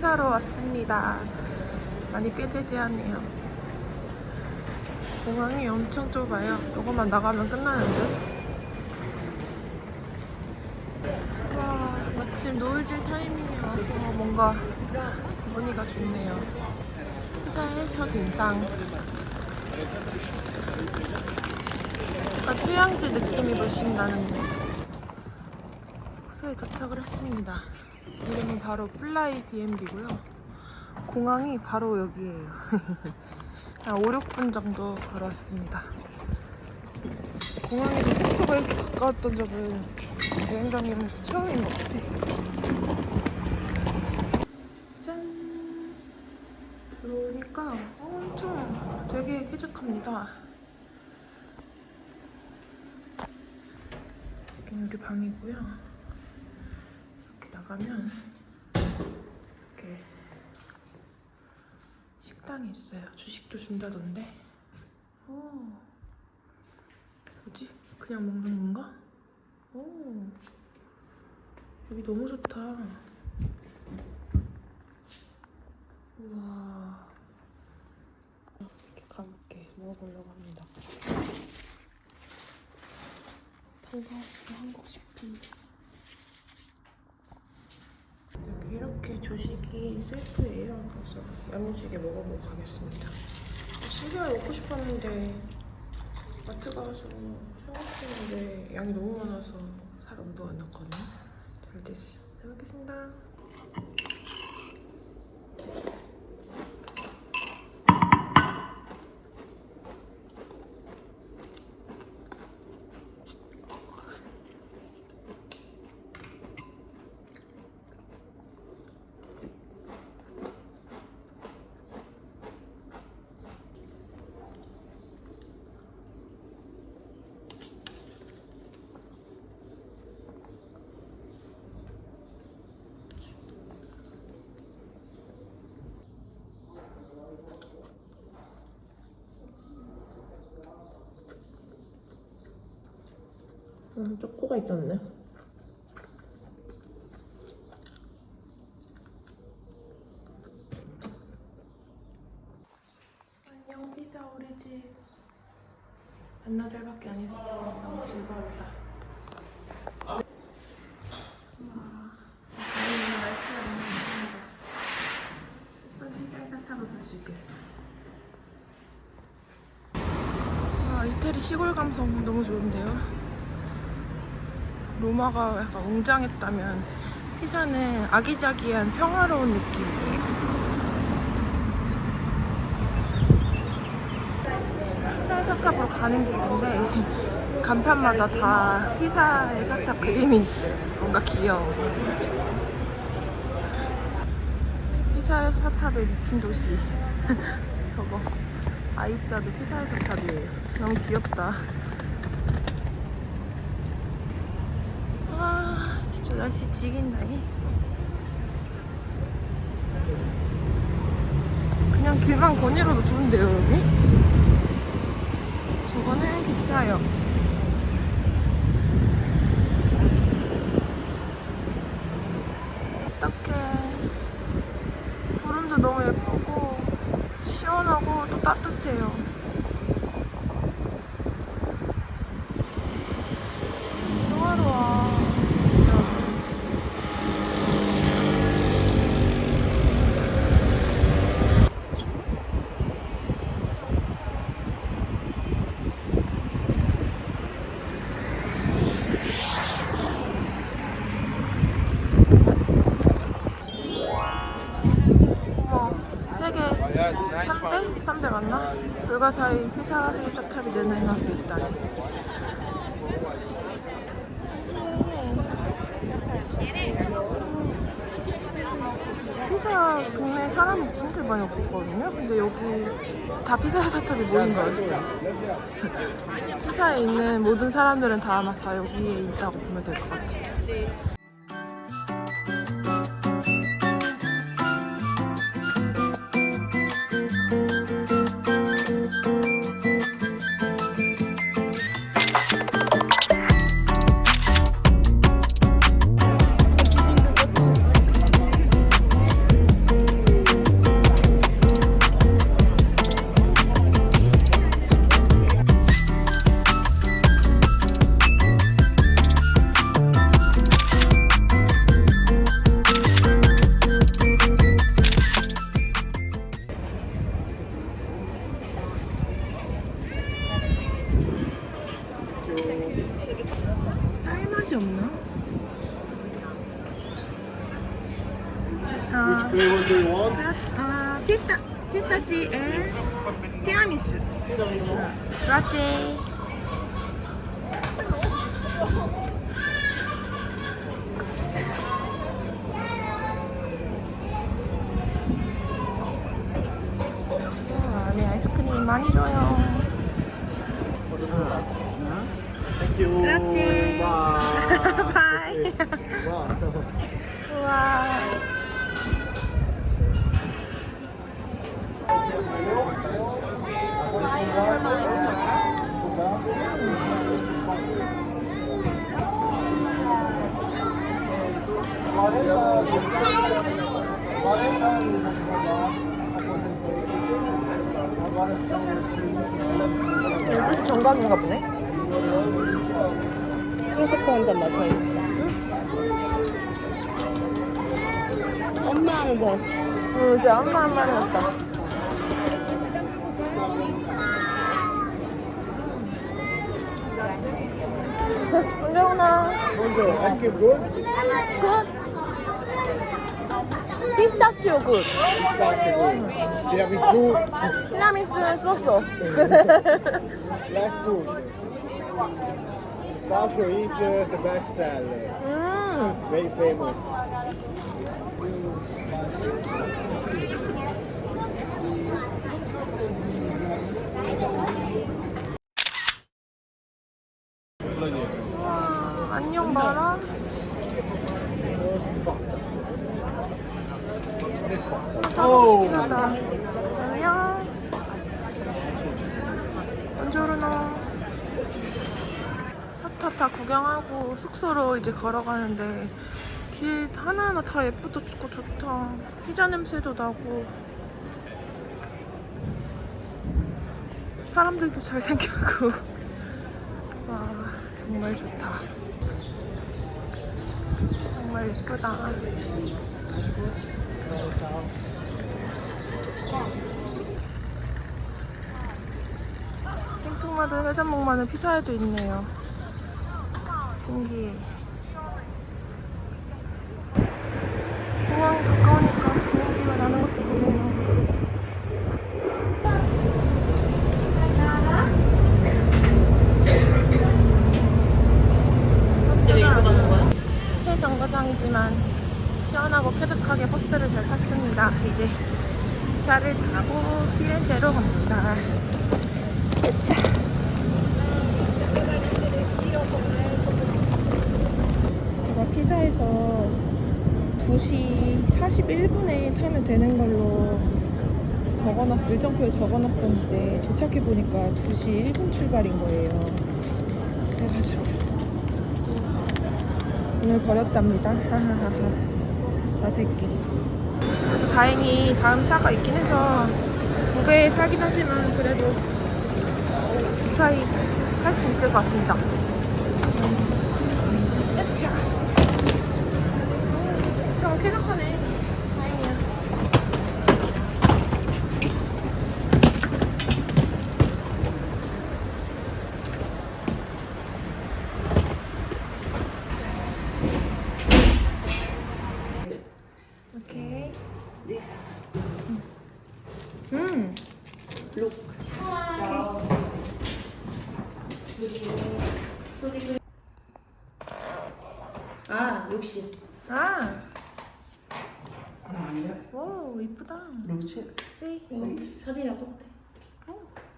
피사로 왔습니다. 많이 꾀지지하네요. 공항이 엄청 좁아요. 이것만 나가면 끝나는데. 와, 마침 노을질 타이밍에 와서 뭔가 기분이가 좋네요. 피사의 첫 인상. 약간 휴양지 느낌이 물씬 나는데. 숙소에 도착을 했습니다. 이름은 바로 플라이 BNB고요. 공항이 바로 여기예요. 한 5, 6분 정도 걸었습니다. 공항에서 숙소가 이렇게 가까웠던 적은 여행 다니면서 처음인 것 같아. 짠! 들어오니까 엄청 되게 쾌적합니다. 우리 방이고요. 나가면 이렇게 식당이 있어요. 주식도 준다던데. 오. 뭐지? 그냥 먹는 건가? 오. 여기 너무 좋다. 우와. 이렇게 가볍게 먹어보려고 합니다. 팔다스 한국 식품. 여기 조식이 셀프예요. 그래서 야무지게 먹어보고 가겠습니다. 시리얼 먹고 싶었는데 마트 가서 사왔었는데 양이 너무 많아서 살 엄두가 안 났거든요. 잘 됐어. 잘 먹겠습니다. 음, 초코가 있었네. 안녕 피자 우리 집. 반나절밖에 안 있었지. 너무 즐거웠다. 와, 오늘 날씨가 너무 좋습니다. 한 피자의 사탑을 볼수 있겠어. 아, 이태리 시골 감성 너무 좋은데요. 로마가 약간 웅장했다면 피사는 아기자기한 평화로운 느낌이에요. 피사의 사탑으로 가는 길인데 간판마다 다 피사의 사탑 그림이 있어요. 뭔가 귀여워. 피사의 사탑의 미친 도시. 저거 아이자도 피사의 사탑이에요. 너무 귀엽다. 와 진짜 날씨 지긴다니? 그냥 길만 거닐어도 좋은데요 여기? 저거는 기차역. 어떡해. 구름도 너무 예쁘고 시원하고 또 따뜻해요 평화로워 어머, 세개 3대? 3대 맞나? 있다니. 피사 동네 사람이 진짜 많이 없었거든요. 근데 여기 다 피사 사탑이 모인 거였어요. 피사에 있는 모든 사람들은 다 아마 다 여기에 있다고 보면 될 것 같아요. 塞满什么呢？啊啊，披萨，披萨是诶，提拉米苏，抓鸡。 여기 정강인가 보네. 프로세코 한잔 마셔야겠다. 엄마는 먹었어. 응, 이제 엄마 한 마리 왔다. 언제 오나? Cream good? 굿. 굿. Exactly good. Tiramisu, 티라미수 쏘쏘. less good. Pistachio is uh, the best seller. 음. Very famous. 우와, 안녕 마라. Oh. 하다. 안녕. 언제로노. 사타 다 구경하고 숙소로 이제 걸어가는데 길 하나하나 다 예쁘다 좋고 좋다. 피자 냄새도 나고 사람들도 잘생겼고 와 정말 좋다. 정말 예쁘다. 생뚱마드 해산목 마늘 피자에도 있네요. 신기해. 공항이 가까우니까 비행기가 나는 것도 보이네. 정거장이지만 시원하고 쾌적하게 버스를 잘 탔습니다. 이제 차를 타고 피렌체로 갑니다. 으차. 제가 피사에서 2시 41분에 타면 되는 걸로 적어놨, 일정표에 적어놨었는데 도착해보니까 2시 1분 출발인 거예요. 그래가지고 돈을 버렸답니다. 하하하하. 아새끼. 다행히 다음 차가 있긴 해서 두 배 타긴 하지만 그래도 무사히 탈 수 있을 것 같습니다. 으차. 참 쾌적하네. 다행이야. 오케이. This. 음. Look. 아, 역시. 아. 오, 이쁘다. 그렇지. See? 여기 사진이랑 똑같아.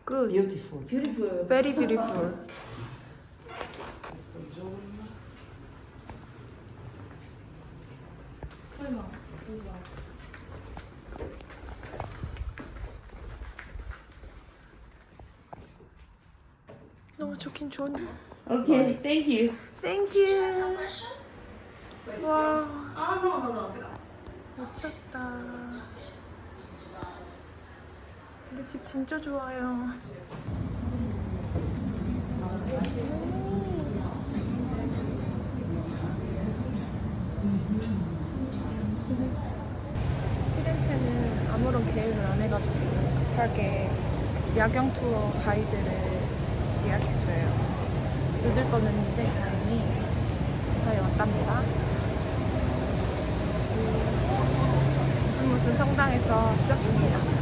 Good. Beautiful. Beautiful. Very beautiful. 설마. 너무 좋긴 좋은데. Okay, thank you. Thank you. 와, 아, no, no, no. 미쳤다. 우리 집 진짜 좋아요. 피렌체는 아무런 계획을 안 해가지고 급하게 야경 투어 가이드를 예약했어요. 늦을 뻔했는데 다행히 근처에 왔답니다. 무슨 무슨 성당에서 시작됩니다.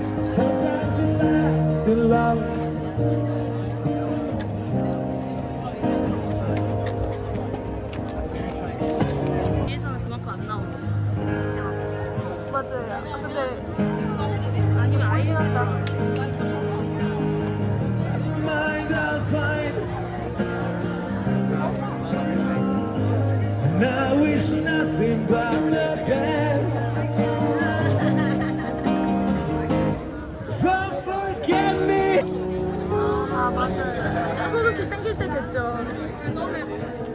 때 됐죠.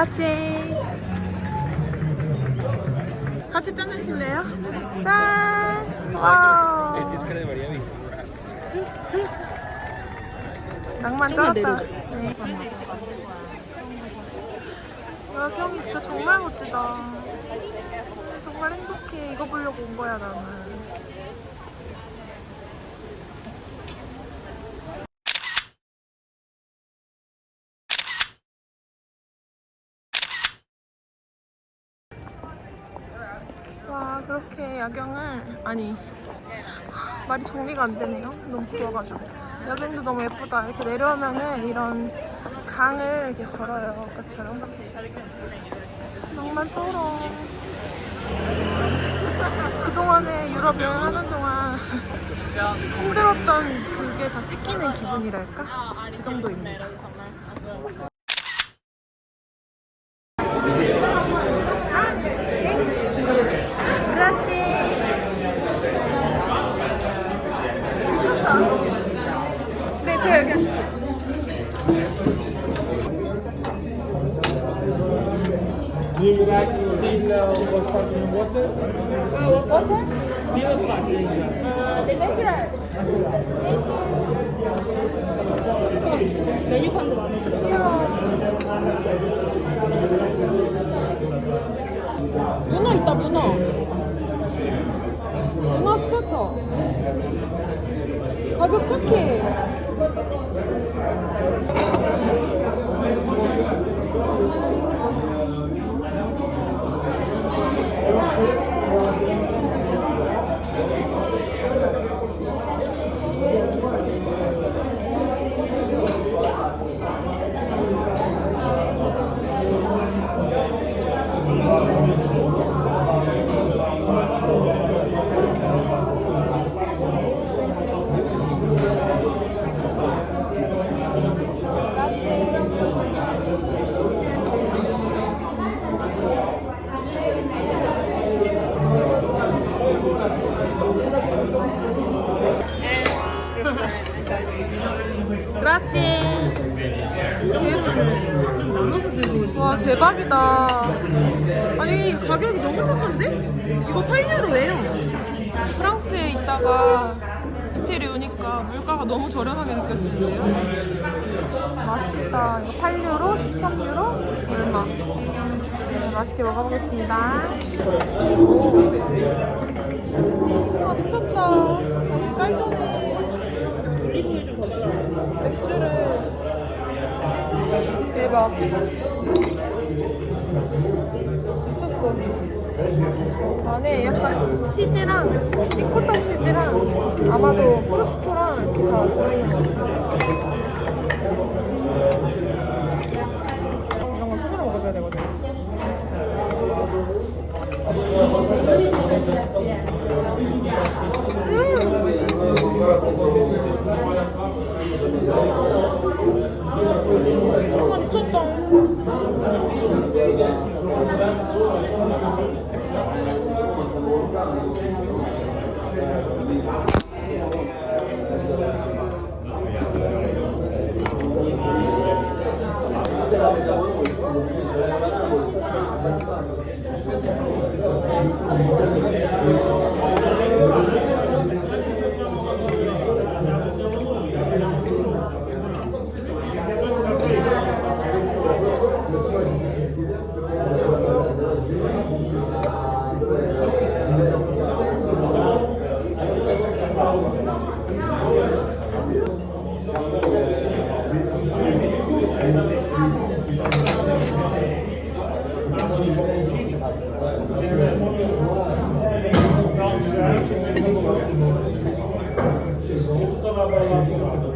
그렇지. 같이 짠하실래요? 짠! 와우. 낭만 좀만 쩔었다. 네. 와, 경이 진짜 정말 멋지다. 정말 행복해. 이거 보려고 온 거야, 나는. 와 그렇게 야경을 아니 하, 말이 정리가 안 되네요. 너무 좋아가지고. 야경도 너무 예쁘다. 이렇게 내려오면은 이런 강을 이렇게 걸어요. 아까처럼. 낭만 쩔어 그동안에 유럽 여행하는 동안 힘들었던 그게 다 씻기는 기분이랄까? 그 정도입니다 হয়েছে 13유로, 얼마? 네, 맛있게 먹어보겠습니다. 아 미쳤다. 깔끔해. 맥주를 대박. 미쳤어. 안에 약간 치즈랑 리코타 치즈랑 아마도 프로슈토랑 이렇게 다 들어있는 것 같아요. Thank you. 먹을까요?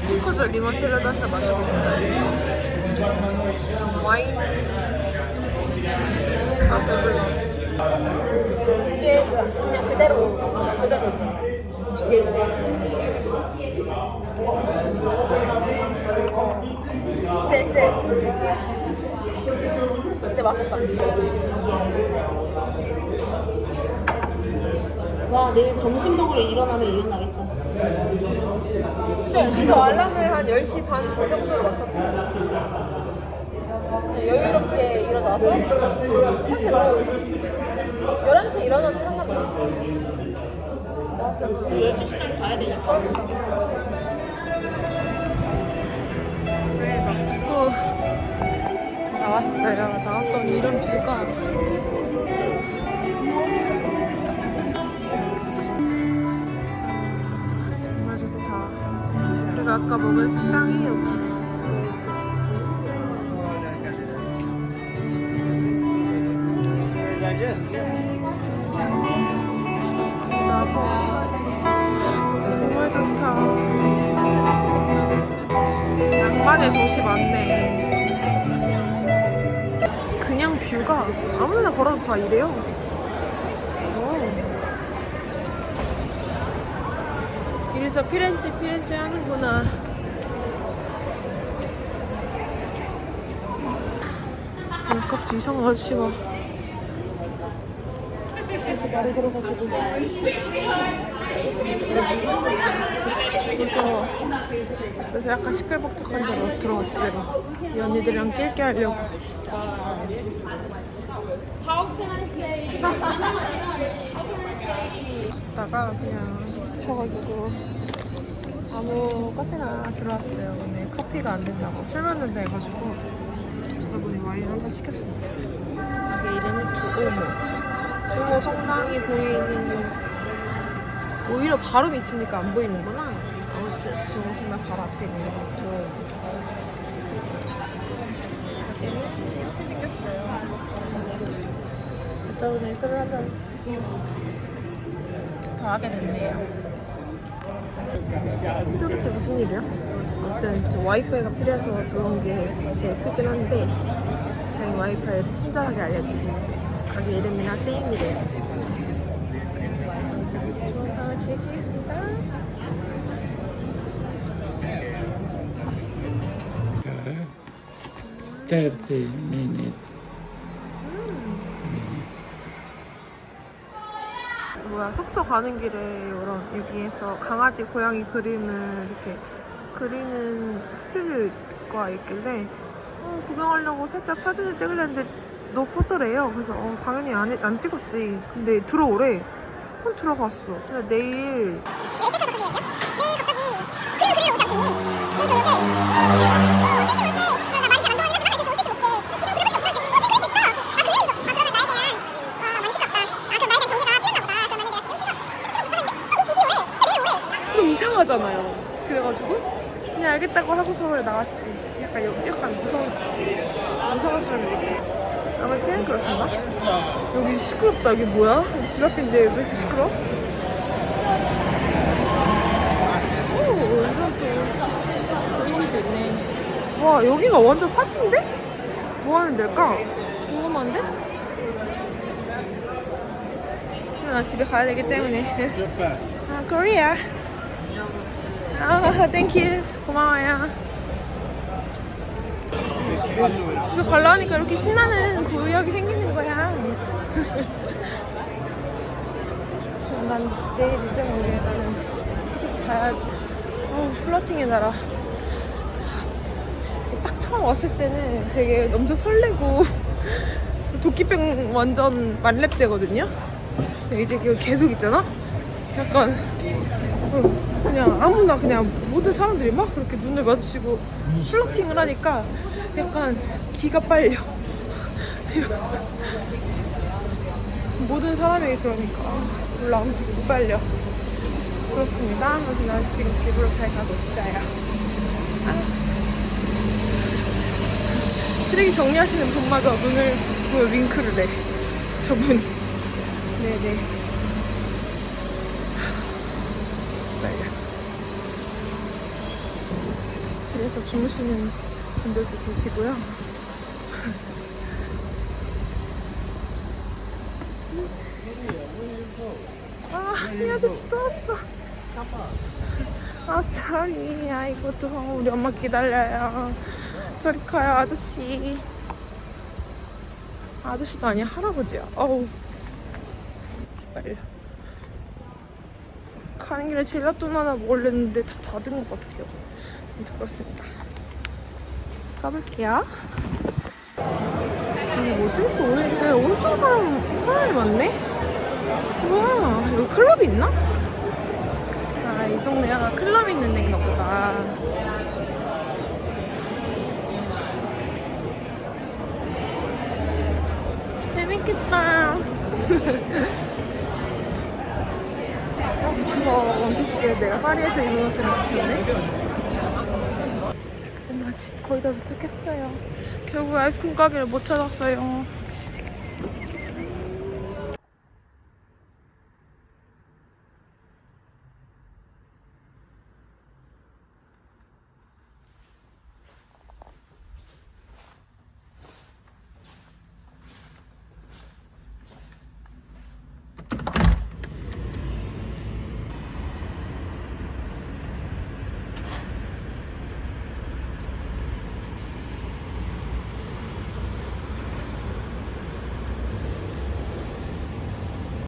식구조 리모첼로도 한잔 마셔보겠습니다 와인? 사스블러 이게 그- 그냥 그대로 그대로 쎄쎄. 근데 맛있다. 와 내일 점심 먹으러 일어나면 일어나겠다. 근데 저 알람을 한 10시 반 정도로 맞췄어요 그냥 여유롭게 일어나서 사실 뭐 11시에 일어나도 상관없어 12시까지 가야 되니까. 나왔어요. 나왔더니 이런 뷰가 아까 먹은 식당이 여기. 정말 좋다. 낭만의 도시 맞네. 그냥 뷰가 아무데나 걸어도 다 이래요. 오. 이래서 피렌체 피렌체 하는구나. 아까부터 이상한 아저씨가 그래서 그래서 약간 시끌벅적한 데로 들어갔어요. 이 언니들이랑 낄게 하려고. 갔다가 그냥 지쳐가지고 아무 카페나 들어왔어요. 오늘 커피가 안 된다고. 술 먹는다 해가지고 저번에 와인 한잔 시켰습니다. 가게 이름은 두오모. 두오모 성당이 보이는 오히려 바로 밑이니까 안 보이는구나. 아무튼 두오모 성당 바로 앞에 있는 두오모 가게는 이렇게 생겼어요. 갔다 오늘 술을 한잔 더 하게 됐네요 도대체 무슨 일이야? 아무튼 저 와이파이가 필요해서 들어온 게 제일 크긴 한데 다행히 와이파이를 친절하게 알려주셨어요 가게 이름이나 세임이래요 좋은 지내겠습니다 30 minutes. 뭐야 숙소 가는 길에 이런 여기에서 강아지 고양이 그림을 이렇게 그리는 스튜디오가 있길래 어, 구경하려고 살짝 사진을 찍으려 했는데 너 포토래요. 그래서 어, 당연히 안, 해- 안 찍었지. 근데 들어오래. 어, 들어갔어. 근데 내일 좀 이상 하잖아요 그래가지고 그냥 알겠다고 하고서 나왔지 약간 여- 약간 무서운 무서운 사람이 느껴 아무튼 그렇습니다 여기 시끄럽다 여기 뭐야? 여기 집 앞인데 왜 이렇게 시끄러? 와 여기가 완전 파티인데? 뭐 하는 데일까? 궁금한데? 지금 나 집에 가야 되기 때문에 아 코리아 아 땡큐 고마워요. 집에 가려니까 이렇게 신나는 구역이 생기는 거야. 난 내일 일정인데 나는 일찍 자야지. 어 플러팅의 나라. 딱 처음 왔을 때는 되게 엄청 설레고 도끼병 완전 만렙되거든요? 이제 그거 계속 있잖아? 약간 어, 그냥 아무나 그냥 모든 사람들이 막 그렇게 눈을 마주치고 플러팅을 하니까 약간 기가 빨려. 모든 사람이 그러니까 몰라 아무튼 기가 빨려. 그렇습니다. 그래서 난 지금 집으로 잘 가고 있어요. 아. 쓰레기 정리하시는 분마저 눈을 보여 윙크를 해 저분. 네네 빨려. 그래서 주무시는 분들도 계시고요. 아, 이 아저씨 또 왔어. 아, sorry. 아이고, 또 우리 엄마 기다려요. 저리 가요, 아저씨. 아저씨도 아니야, 할아버지야. 어우. 빨려. 가는 길에 젤라또나 하나 먹으려는데 다 닫은 것 같아요. 그렇습니다. 가볼게요. 이게 뭐지? 오늘 길에 엄청 사람, 사람이 많네? 우와, 여기 클럽이 있나? 아, 이 동네가 클럽 있는 데인가 보다. 재밌겠다. 저 원피스 내가 파리에서 입은 옷이랑 비슷한데? 나집 거의 다 도착했어요. 결국 아이스크림 가게를 못 찾았어요.